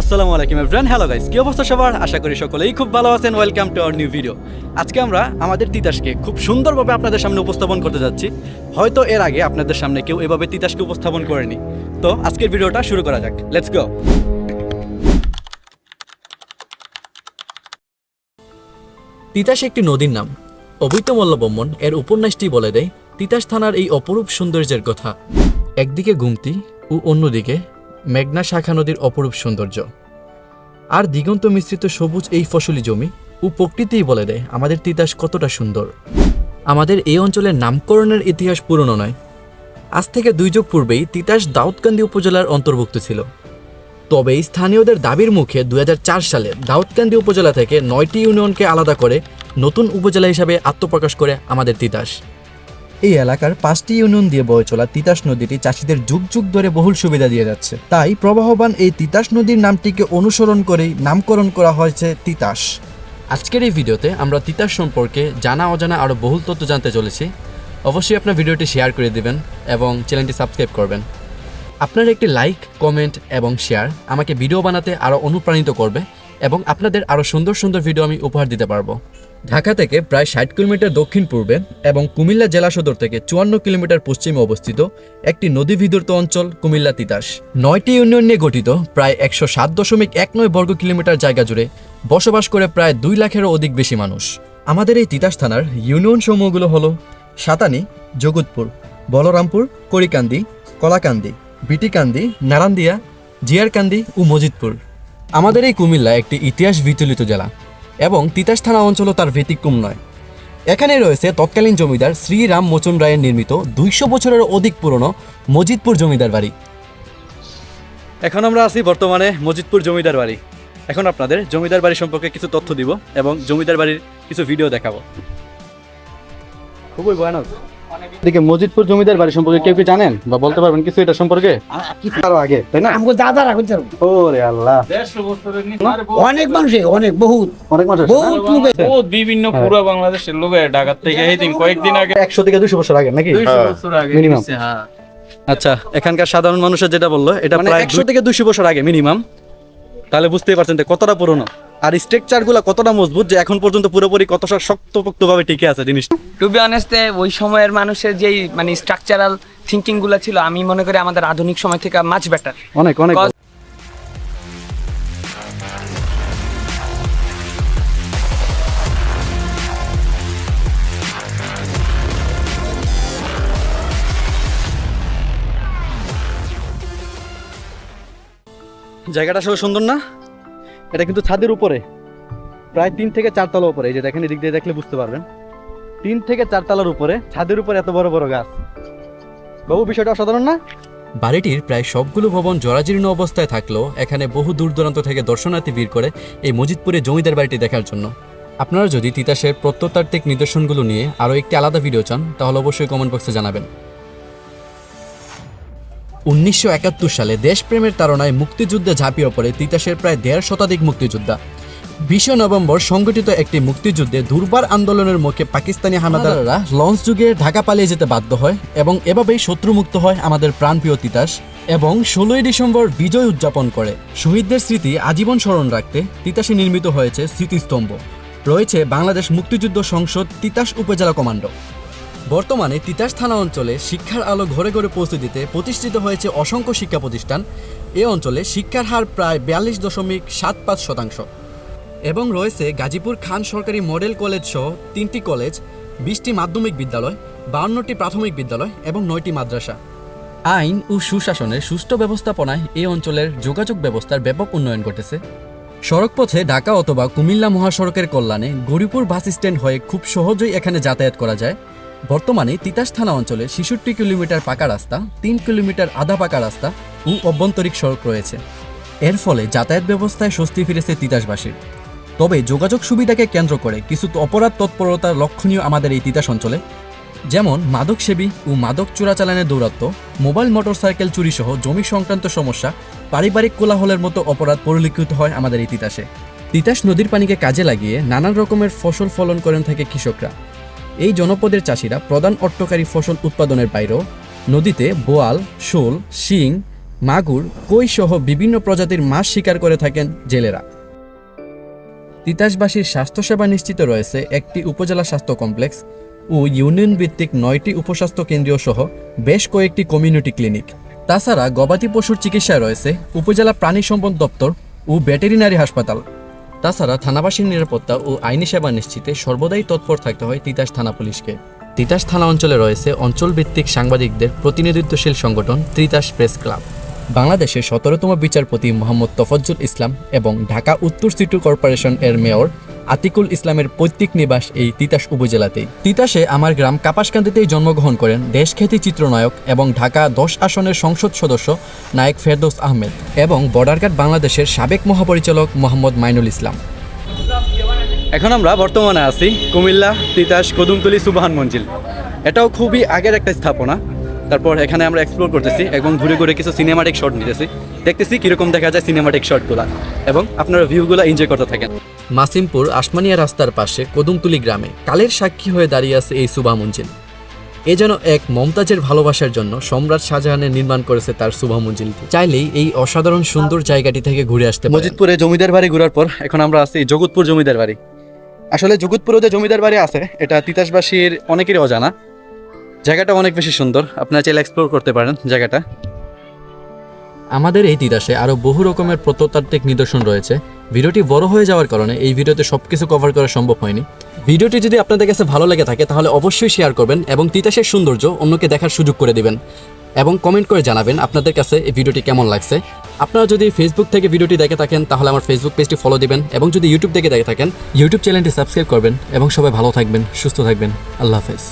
আসসালামু আলাইকুম everyone hello guys কি অবস্থা সবার? আশা করি সকলেই খুব ভালো আছেন। Welcome to our new video আজকে আমরা আমাদের তিতাসকে খুব সুন্দরভাবে আপনাদের সামনে উপস্থাপন করতে যাচ্ছি। হয়তো এর আগে আপনাদের সামনে কেউ এভাবে তিতাসকে উপস্থাপন করেনি। তো আজকের ভিডিওটা শুরু করা যাক। লেটস গো তিতাস একটি নদীর নাম। অবৈত মল্লবম্মন এর উপন্যাসটি বলে দেয়, তিতাস থানার এই অপরূপ সৌন্দর্যের কথা। একদিকে গুমতি ও অন্যদিকে মেঘনা শাখা নদীর অপরূপ সৌন্দর্য। আর দিগন্ত মিশ্রিত সবুজ এই ফসলি জমি ও প্রকৃতিই বলে দেয় আমাদের তিতাস কতটা সুন্দর। আমাদের এই অঞ্চলের নামকরণের ইতিহাস পুরনো নয়। আজ থেকে দুই যুগ পূর্বেই তিতাস দাউদকান্দি উপজেলার অন্তর্ভুক্ত ছিল। তবে স্থানীয়দের দাবির মুখে দুই হাজার চার সালে দাউদকান্দি উপজেলা থেকে নয়টি ইউনিয়নকে আলাদা করে নতুন উপজেলা হিসাবে আত্মপ্রকাশ করে আমাদের তিতাস। এই এলাকার পাঁচটি ইউনিয়ন দিয়ে বয়ে চলা তিতাস নদীটি চাষিদের যুগ যুগ ধরে বহুল সুবিধা দিয়ে যাচ্ছে। তাই প্রবাহবান এই তিতাস নদীর নামটিকে অনুসরণ করেই নামকরণ করা হয়েছে তিতাস। আজকের এই ভিডিওতে আমরা তিতাস সম্পর্কে জানা অজানা আরও বহুল তথ্য জানতে চলেছি। অবশ্যই আপনার ভিডিওটি শেয়ার করে দিবেন এবং চ্যানেলটি সাবস্ক্রাইব করবেন। আপনার একটি লাইক, কমেন্ট এবং শেয়ার আমাকে ভিডিও বানাতে আরও অনুপ্রাণিত করবে এবং আপনাদের আরও সুন্দর সুন্দর ভিডিও আমি উপহার দিতে পারব। ঢাকা থেকে প্রায় ষাট কিলোমিটার দক্ষিণ পূর্বে এবং কুমিল্লা জেলা সদর থেকে চুয়ান্ন কিলোমিটার পশ্চিমে অবস্থিত একটি নদী বিধুর্ত অঞ্চল কুমিল্লা তিতাস। নয়টি ইউনিয়ন নিয়ে গঠিত প্রায় একশো সাত দশমিক এক নয় বর্গ কিলোমিটার জায়গা জুড়ে বসবাস করে প্রায় দুই লাখেরও অধিক বেশি মানুষ। আমাদের এই তিতাস থানার ইউনিয়ন সমূহগুলো হলো সাতানি জগৎপুর বলরামপুর, করিকান্দি, কলাকান্দি, বিটিকান্দি, নারান্দিয়া, জিয়ারকান্দি ও মজিদপুর। আমাদের এই কুমিল্লা একটি ইতিহাস বিচলিত জেলা। এবং তিতাস থানা অঞ্চলও তার ব্যতিক্রম নয়। এখানে রয়েছে তৎকালীন জমিদার শ্রীরাম মোচন রায়ের নির্মিত দুইশো বছরের অধিক পুরনো মজিদপুর জমিদার বাড়ি। এখন আমরা আছি বর্তমানে মজিদপুর জমিদার বাড়ি। এখন আপনাদের জমিদার বাড়ি সম্পর্কে কিছু তথ্য দিব এবং জমিদার বাড়ির কিছু ভিডিও দেখাবো। খুবই ভয়ানক। এদিকে মজিদপুর জমিদার বাড়ি সম্পর্কে কেউ কি জানেন? বা বলতে পারবেন কিছু এটা সম্পর্কে? আরও আগে তাই না? আমাকে দাদা রাখুন ওরে আল্লাহ। অনেক মানুষ অনেক বহুত। অনেক মানুষ বহুত লোক বহুত বিভিন্ন পুরো বাংলাদেশের লোক ঢাকার থেকে এই দিন কয়েকদিন আগে। একশো থেকে দুশো বছর আগে নাকি? দুইশো বছর আগে। গেছে, হ্যাঁ। আচ্ছা এখানকার সাধারণ মানুষের যেটা বলল এটা প্রায় একশো থেকে দুশো বছর আগে মিনিমাম তাহলে বুঝতেই পারছেন যে কতটা পুরনো। আর স্ট্রাকচারগুলো কতটা মজবুত যে এখন পর্যন্ত পুরোপুরি কতটা শক্তপোক্ত ভাবে টিকে আছে জিনিসটা? টু বি অনেস্ট ওই সময়ের মানুষের যেই মানে স্ট্রাকচারাল থিঙ্কিংগুলো ছিল আমি মনে করি আমাদের আধুনিক সময় থেকে মাচ বেটার অনেক অনেক। জায়গাটা সব সুন্দর না? এটা কিন্তু ছাদের উপরে। প্রায় তিন থেকে চার তলা উপরে, এই যে দেখেন, এদিক দিয়ে দেখলে বুঝতে পারবেন। তিন থেকে চার তলার উপরে, ছাদের উপরে এত বড় বড় গাছ। বাবু, বিষয়টা অসাধারণ না? বাড়িটির প্রায় সবগুলো ভবন জরাজীর্ণ অবস্থায় থাকলেও এখানে বহু দূর দূরান্ত থেকে দর্শনার্থী ভিড় করে এই মজিদপুরে জমিদার বাড়িটি দেখার জন্য। আপনারা যদি তিতাসের প্রত্নতাত্ত্বিক নিদর্শনগুলো নিয়ে আরও একটি আলাদা ভিডিও চান, তাহলে অবশ্যই কমেন্ট বক্সে জানাবেন। উনিশশো একাত্তর সালে দেশপ্রেমের তাড়নায় মুক্তিযুদ্ধে ঝাঁপিয়ে পড়ে তিতাসের প্রায় দেড় শতাধিক মুক্তিযোদ্ধা। বিশে নভেম্বর সংগঠিত একটি মুক্তিযুদ্ধে দুর্বার আন্দোলনের মুখে পাকিস্তানি হানাদাররা লঞ্চ যুগে ঢাকা পালিয়ে যেতে বাধ্য হয় এবং এভাবেই শত্রুমুক্ত হয় আমাদের প্রাণপ্রিয় তিতাস এবং ষোলোই ডিসেম্বর বিজয় উদযাপন করে। শহীদদের স্মৃতি আজীবন স্মরণ রাখতে তিতাসে নির্মিত হয়েছে স্মৃতিস্তম্ভ। রয়েছে বাংলাদেশ মুক্তিযুদ্ধ সংসদ তিতাস উপজেলা কমান্ডো। বর্তমানে তিতাস থানা অঞ্চলে শিক্ষার আলো ঘরে ঘরে পৌঁছে দিতে প্রতিষ্ঠিত হয়েছে অসংখ্য শিক্ষা প্রতিষ্ঠান। এ অঞ্চলে শিক্ষার হার প্রায় বিয়াল্লিশ দশমিক সাত পাঁচ শতাংশ। এবং রয়েছে গাজীপুর খান সরকারি মডেল কলেজ সহ তিনটি কলেজ, বিশটি মাধ্যমিক বিদ্যালয়, বাউন্নটি প্রাথমিক বিদ্যালয় এবং নয়টি মাদ্রাসা। আইন ও সুশাসনের সুষ্ঠু ব্যবস্থাপনায় এই অঞ্চলের যোগাযোগ ব্যবস্থার ব্যাপক উন্নয়ন ঘটেছে। সড়কপথে ঢাকা অথবা কুমিল্লা মহাসড়কের কল্যাণে গরিপুর বাস স্ট্যান্ড হয়ে খুব সহজেই এখানে যাতায়াত করা যায়। বর্তমানে তিতাস থানা অঞ্চলে ছেষট্টি কিলোমিটার পাকা রাস্তা, তিন কিলোমিটার আধা পাকা রাস্তা ও অভ্যন্তরিক সড়ক রয়েছে। এর ফলে যাতায়াত ব্যবস্থায় স্বস্তি ফিরেছে তিতাসবাসীর। তবে যোগাযোগ সুবিধাকে কেন্দ্র করে কিছু অপরাধ তৎপরতা লক্ষণীয় আমাদের এই তিতাস অঞ্চলে, যেমন মাদক সেবী ও মাদক চোরাচালানের দৌরাত্ম্য, মোবাইল মোটরসাইকেল চুরি সহ জমি সংক্রান্ত সমস্যা, পারিবারিক কোলাহলের মতো অপরাধ পরিলক্ষিত হয় আমাদের এই তিতাসে। তিতাস নদীর পানিকে কাজে লাগিয়ে নানান রকমের ফসল ফলন করেন থাকে কৃষকরা। এই জনপদের চাষিরা প্রধান অর্থকারী ফসল উৎপাদনের বাইরেও নদীতে বোয়াল, শোল, শিং, মাগুর কই সহ বিভিন্ন প্রজাতির মাছ শিকার করে থাকেন জেলেরা। তিতাসবাসীর স্বাস্থ্যসেবা নিশ্চিত রয়েছে একটি উপজেলা স্বাস্থ্য কমপ্লেক্স ও ইউনিয়ন ভিত্তিক নয়টি উপস্বাস্থ্য কেন্দ্রীয় সহ বেশ কয়েকটি কমিউনিটি ক্লিনিক। তাছাড়া গবাদি পশুর চিকিৎসায় রয়েছে উপজেলা প্রাণী সম্পদ দপ্তর ও ভেটেরিনারি হাসপাতাল। তাছাড়া থানাবাসীর নিরাপত্তা ও আইনি সেবা নিশ্চিতে সর্বদাই তৎপর থাকতে হয় তিতাস থানা পুলিশকে। তিতাস থানা অঞ্চলে রয়েছে অঞ্চলভিত্তিক সাংবাদিকদের প্রতিনিধিত্বশীল সংগঠন তিতাস প্রেস ক্লাব। বাংলাদেশের সতেরোতম বিচারপতি মোহাম্মদ তফজ্জুল ইসলাম এবং ঢাকা উত্তর সিটি কর্পোরেশন এর মেয়র আতিকুল ইসলামের পৈতৃক নিবাস এই তিতাস উপজেলাতেই। তিতাসে আমার গ্রাম কাপাসকান্দিতেই জন্মগ্রহণ করেন দেশখ্যাতি চিত্রনায়ক এবং ঢাকা দশ আসনের সংসদ সদস্য নায়ক ফেরদৌস আহমেদ এবং বর্ডারঘাট বাংলাদেশের সাবেক মহাপরিচালক মোহাম্মদ মাইনুল ইসলাম। এখন আমরা বর্তমানে আছি কুমিল্লা, তিতাস, কদমতলি, সুবাহান মঞ্জিল। এটাও খুবই আগের একটা স্থাপনা। তারপর এখানে আমরা এক্সপ্লোর করতেছি এবং ঘুরে ঘুরে কিছু সিনেমাটিক শট নিতেছি। দেখতেছি কীরকম দেখা যায় সিনেমাটিক শটগুলো এবং আপনারা ভিউগুলো এনজয় করতে থাকেন। মাসিমপুর আসমানিয়া রাস্তার পাশে কদমতুলি গ্রামে কালের সাক্ষী হয়ে দাঁড়িয়ে আছে এই সুবা মঞ্জিল। এ যেন এক মমতাজের ভালোবাসার জন্য সম্রাট শাহজাহানের নির্মাণ করেছে তার সুভা মঞ্জিলটি। চাইলেই এই অসাধারণ সুন্দর জায়গাটি থেকে ঘুরে আসতে মজিদপুরে জমিদার বাড়ি ঘোরার পর এখন আমরা আছি জগৎপুর জমিদার বাড়ি। আসলে জগৎপুরে যে জমিদার বাড়ি আছে এটা তিতাসবাসীর অনেকেরই অজানা। জায়গাটা অনেক বেশি সুন্দর। আপনারা চাইলে এক্সপ্লোর করতে পারেন জায়গাটা। আমাদের এই তিতাসে আরও বহু রকমের প্রত্নতাত্ত্বিক নিদর্শন রয়েছে। ভিডিওটি বড় হয়ে যাওয়ার কারণে এই ভিডিওতে সব কিছু কভার করা সম্ভব হয়নি। ভিডিওটি যদি আপনাদের কাছে ভালো লেগে থাকে, তাহলে অবশ্যই শেয়ার করবেন এবং তিতাসের সৌন্দর্য অন্যকে দেখার সুযোগ করে দিবেন। এবং কমেন্ট করে জানাবেন আপনাদের কাছে এই ভিডিওটি কেমন লাগছে। আপনারা যদি ফেসবুক থেকে ভিডিওটি দেখে থাকেন, তাহলে আমার ফেসবুক পেজটি ফলো দিবেন এবং যদি ইউটিউব থেকে দেখে থাকেন ইউটিউব চ্যানেলটি সাবস্ক্রাইব করবেন এবং সবাই ভালো থাকবেন, সুস্থ থাকবেন। আল্লাহ হাফেজ।